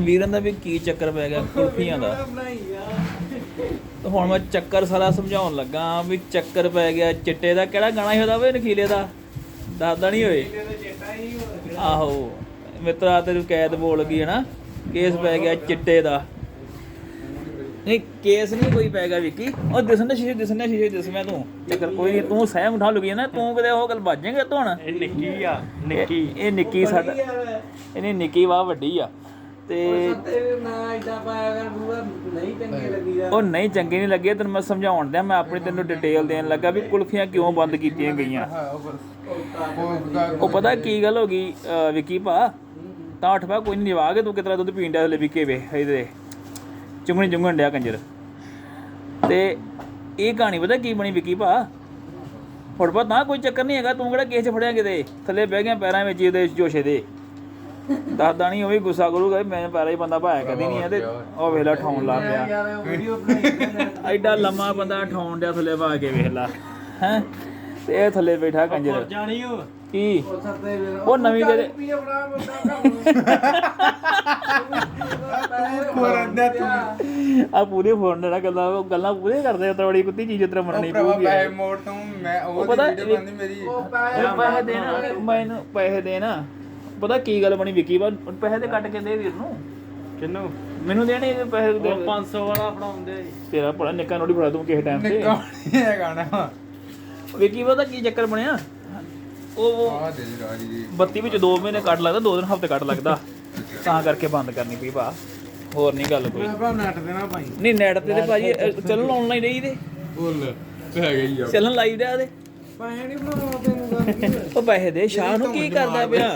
ਵੀਰਨ ਦਾ ਵੀ ਕੀ ਚੱਕਰ ਪੈ ਗਿਆ ਕੁਲਫੀਆਂ ਦਾ। ਤੇ ਹੁਣ ਮੈਂ ਚੱਕਰ ਸਾਰਾ ਸਮਝਾਉਣ ਲੱਗਾ ਵੀ ਚੱਕਰ ਪੈ ਗਿਆ ਚਿੱਟੇ ਦਾ ਕਿਹੜਾ ਗਾਣਾ ਸੀ ਉਹਦਾ ਵੇ ਨਖੀਲੇ ਦਾ? ਦੱਸਦਾ ਨਹੀਂ ਹੋਏ ਆਹੋ ਮਿੱਤਰਾ ਤੈਨੂੰ ਕੈਦ ਬੋਲ ਗਈ ਹੈ ਨਾ ਕੇਸ ਪੈ ਗਿਆ ਚਿੱਟੇ ਦਾ। ਨਹੀਂ ਕੇਸ ਨਹੀਂ ਕੋਈ ਪੈ ਗਿਆ ਵਿੱਕੀ। ਉਹ ਦਿਸਣ ਸ਼ੀਸ਼ੇ ਦਿਸਣ ਸ਼ੀਸ਼ੇ ਦਿਸ ਮੈਂ ਤੂੰ। ਚੱਕਰ ਕੋਈ ਨਹੀਂ ਤੂੰ ਸਹਿਮ ਉਠਾ ਲੁਗੀ ਨਾ ਤੂੰ ਕਦੇ ਉਹ ਗੱਲ ਵੱਜੇਗਾ ਤੂੰ ਹੁਣ? ਇਹ ਨਿੱਕੀ ਆ ਨਿੱਕੀ। ਇਹ ਨਿੱਕੀ ਸਾਡਾ ਇਹਨੇ ਨਿੱਕੀ ਵਾ ਵੱਡੀ ਆ। ਤੇ ਨਾ ਇਦਾਂ ਪਾਇਆ ਕਰ ਬੂਆ ਨਹੀਂ ਚੰਗੇ ਲੱਗੀਦਾ ਉਹ ਨਹੀਂ ਚੰਗੇ ਨਹੀਂ ਲੱਗੇ ਤੈਨੂੰ ਮੈਂ ਸਮਝਾਉਣ ਦਿਆਂ ਮੈਂ ਆਪਣੀ ਤੈਨੂੰ ਡਿਟੇਲ ਦੇਣ ਲੱਗਾ ਵੀ ਕੁਲਫੀਆਂ ਕਿਉਂ ਬੰਦ ਕੀਤੀਆਂ ਗਈਆਂ। ਉਹ ਪਤਾ ਕੀ ਗੱਲ ਹੋ ਗਈ ਅਹ ਵਿੱਕੀ ਭਾ? ਤਾਂ ਪਾ ਕੋਈ ਨਹੀਂ ਨਿਵਾ ਕੇ ਤੂੰ ਕਿਤਰਾ ਦੁੱਧ ਪੀਣ ਡਿਆ ਲੈ ਵਿਕੇ ਵੇ ਇਹਦੇ। ਚੁੰਗਣੀ ਚੁੰਗਣ ਡਿਆ ਕੰਜਰ। ਤੇ ਇਹ ਕਹਾਣੀ ਪਤਾ ਕੀ ਬਣੀ ਵਿੱਕੀ ਭਾ? ਹੁਣ ਤਾਂ ਕੋਈ ਚੱਕਰ ਨਹੀਂ ਹੈਗਾ ਤੂੰ ਕਿਹੜਾ ਕੇਸ 'ਚ ਫੜਿਆ ਕਿਤੇ? ਥੱਲੇ ਬਹਿ ਗਿਆ ਪੈਰਾਂ ਵਿੱਚ ਇਹਦੇ ਜੋਸ਼ੇ ਦੇ। ਦੱਸਦਾ ਨਹੀਂ ਉਹ ਵੀ ਗੁੱਸਾ ਕਰੂਗਾ ਮੈਂ ਪੈਰਾਂ ਹੀ ਬੰਦਾ ਭਾਇਆ ਕਦੀ ਨਹੀਂ ਤੇ ਉਹ ਵੇਲਾ ਠਾਉਣ ਲਾ ਪਿਆ। ਐਡਾ ਲੰਮਾ ਬੰਦਾ ਠਾਉਣ ਡਿਆ ਥੱਲੇ ਪਾ ਕੇ ਵੇਖ ਲਾ ਹੈ? ਤੇ ਇਹ ਥੱਲੇ ਬੈਠਾ ਕੰਜਰ। ਜਾਣੀ ਉਹ। ਕੀ? ਉਹ ਵੇਲੇ ਨਵੀਂ ਜਿਹੜੇ ਪੀਏ ਬਣਾ ਬੰਦਾ ਕੋਰੰਦਾ ਤੂੰ। ਆ ਪੂਰੇ ਫੋਨ ਨਾਲ ਗੱਲਾਂ ਉਹ ਗੱਲਾਂ ਪੂਰੇ ਕਰਦੇ ਆ ਤਵੜੀ ਕੁੱਤੀ ਚੀਜ਼ ਉਤਰ ਭਰਾਵਾ ਪਊਗੀ ਪੈਸੇ ਮੋੜ ਤੂੰ ਮੈਂ ਉਹ ਵੀਡੀਓ ਬਣਦੀ ਮੇਰੀ। ਉਹ ਇਹ ਪਾਇਆ ਪੈਸੇ ਦੇਣਾ ਮੈਨੂੰ ਪੈਸੇ ਦੇਣਾ। ਪਤਾ ਕੀ ਗੱਲ ਬਣੀ ਵਿਕੀ? ਬਾ ਪੈਸੇ ਤੇ ਕੱਟ ਕੇ ਦੇ ਵੀਰ ਨੂੰ। ਕਿੰਨੂੰ ਮੈਨੂੰ ਦੇਣੇ ਇਹਦੇ ਪੈਸੇ ਦੇ। 500 ਵਾਲਾ ਫੜਾਉਂਦੇ ਤੇਰਾ ਬੜਾ ਨਿੱਕਾ ਨੋੜੀ ਫੜਾ ਦੂੰ ਕਿਸੇ ਟਾਈਮ ਤੇ। ਨਿੱਕਾ ਨਹੀਂ ਹੈ ਗਾਣਾ ਵਿਕੀ ਪਤਾ ਕੀ ਚੱਕਰ ਬਣਿਆ? ਉਹ ਆ ਦੇ ਰਾਜੀ ਜੀ। ਵਿੱਚ 2 ਮਹੀਨੇ ਕੱਟ ਲੱਗਦਾ 2 ਦਿਨ ਹਫ਼ਤੇ ਕੱਟ ਲੱਗਦਾ। ਤਾਂ ਕਰਕੇ ਬੰਦ ਕਰਨੀ ਪਈ ਭਾ। ਹੋਰ ਨਹੀਂ ਗੱਲ ਕੋਈ। ਭਰਾ ਨੱਟ ਦੇਣਾ ਭਾਈ ਨਹੀਂ ਨੈਟ ਤੇ ਤੇ ਭਾਜੀ ਚੱਲਣ ਆਨਲਾਈਨ ਰਹੀ ਦੇ ਬੋਲ ਪੈ ਗਈ ਆ। ਚੱਲਣ ਲਾਈਵ ਦੇ ਦੇ ਪੈਸੇ ਨਹੀਂ ਬਣਾਉਣਾ ਤੈਨੂੰ ਗੱਲ ਕੀ ਹੈ? ਉਹ ਪੈਸੇ ਦੇ ਸ਼ਾਹ ਨੂੰ ਕੀ ਕਰਦਾ ਪਿਆ?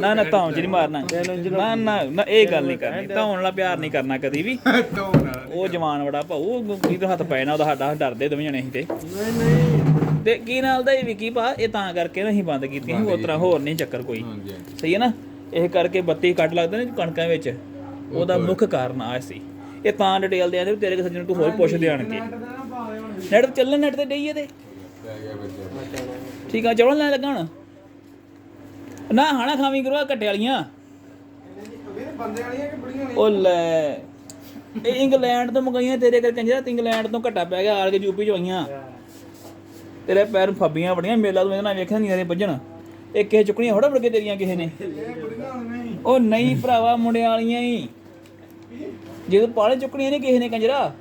ਨਾ ਨਾ ਧੌਣ ਚ ਨਹੀਂ ਮਾਰਨਾ। ਨਾ ਨਾ ਨਾ ਇਹ ਗੱਲ ਨਹੀਂ ਕਰਨੀ। ਧੌਣ ਵਾਲਾ ਪਿਆਰ ਨਹੀਂ ਕਰਨਾ ਕਦੀ ਵੀ। ਨਾ ਉਹ ਜਵਾਨ ਬੜਾ ਭਾਊ ਕੀ ਤੋਂ ਹੱਥ ਪੈ ਨਾ ਉਹਦਾ ਸਾਡਾ ਡਰਦੇ ਦੋਵੇਂ ਜਣੇ ਸੀ ਤੇ। ਨਹੀਂ ਨਹੀਂ। ਤੇ ਕੀ ਨਾਲ ਦਾ ਇਹ ਵੀ ਕੀ ਭਾ ਇਹ ਤਾਂ ਕਰਕੇ ਨਹੀਂ ਬੰਦ ਕੀਤੀ ਸੀ ਉਸ ਤਰ੍ਹਾਂ ਹੋਰ ਨਹੀਂ ਚੱਕਰ ਕੋਈ। ਹਾਂਜੀ ਹਾਂਜੀ। ਸਹੀ ਹੈ ਨਾ? ਇਹ ਕਰਕੇ ਬੱਤੀ ਕੱਟ ਲੱਗਦੇ ਨੇ ਕਣਕਾਂ ਵਿੱਚ। ਉਹਦਾ ਮੁੱਖ ਕਾਰਨ ਆ ਸੀ। ਇਹ ਤਾਂ ਡਿਟੇਲ ਦੇ ਆਂਦੇ ਤੇਰੇ ਸੱਜਣ ਤੂੰ ਹੋਰ ਪੁੱਛ ਦੇਣਗੇ। ਨੱਟ ਦੇਣਾ ਭਾਵੇਂ ਹੁਣ। ਨੈਟ ਤੇ ਚੱਲਣ ਨੈਟ ਤੇ ਡਈਏ ਤੇ। ਪੈ ਗਿਆ ਬੱਚਾ ਠੀਕ ਆ ਚੜਨ ਲੈ ਲੱਗਾ ਹੁਣ? ਨਾ, ਹਾਣਾ ਖਾਵੀਂ ਕਰੋ ਆਹ ਵਾਲੀਆਂ। ਬੰਦੇ ਵਾਲੀਆਂ ਕਿ ਬੁੜੀਆਂ ਉਹ ਲੈ, ਇਹ ਇੰਗਲੈਂਡ ਤੋਂ ਮੰਗਾਈਆਂ, ਤੇਰੇ ਕਰਕੇ ਕੰਜਰਾ ਤੇ ਇੰਗਲੈਂਡ ਤੋਂ ਘਟਾ ਪੈ ਗਿਆ ਆਲ ਕੇ ਯੂਪੀ ਚ ਆਈਆਂ ਤੇਰੇ ਪੈਰ ਨੂੰ ਫੱਬੀਆਂ ਬੜੀਆਂ ਮੇਲਾ ਤੋਂ ਇਹਨਾਂ ਵੇਖਿਆ ਨਹੀਂ ਰੇ ਵੱਜਣ ਇਹ ਕਿਸੇ ਚੁੱਕਣੀਆਂ ਥੋੜਾ ਕੇ ਤੇਰੀਆਂ ਕਿਸੇ ਨੇ। ਉਹ ਨਹੀਂ ਭਰਾਵਾ, ਮੁੰਡਿਆਂ ਵਾਲੀਆਂ ਹੀ। ਜਦੋਂ ਪਾਲੇ ਚੁੱਕਣੀਆਂ ਨੇ ਕਿਸੇ ਨੇ ਕੰਜਰਾ।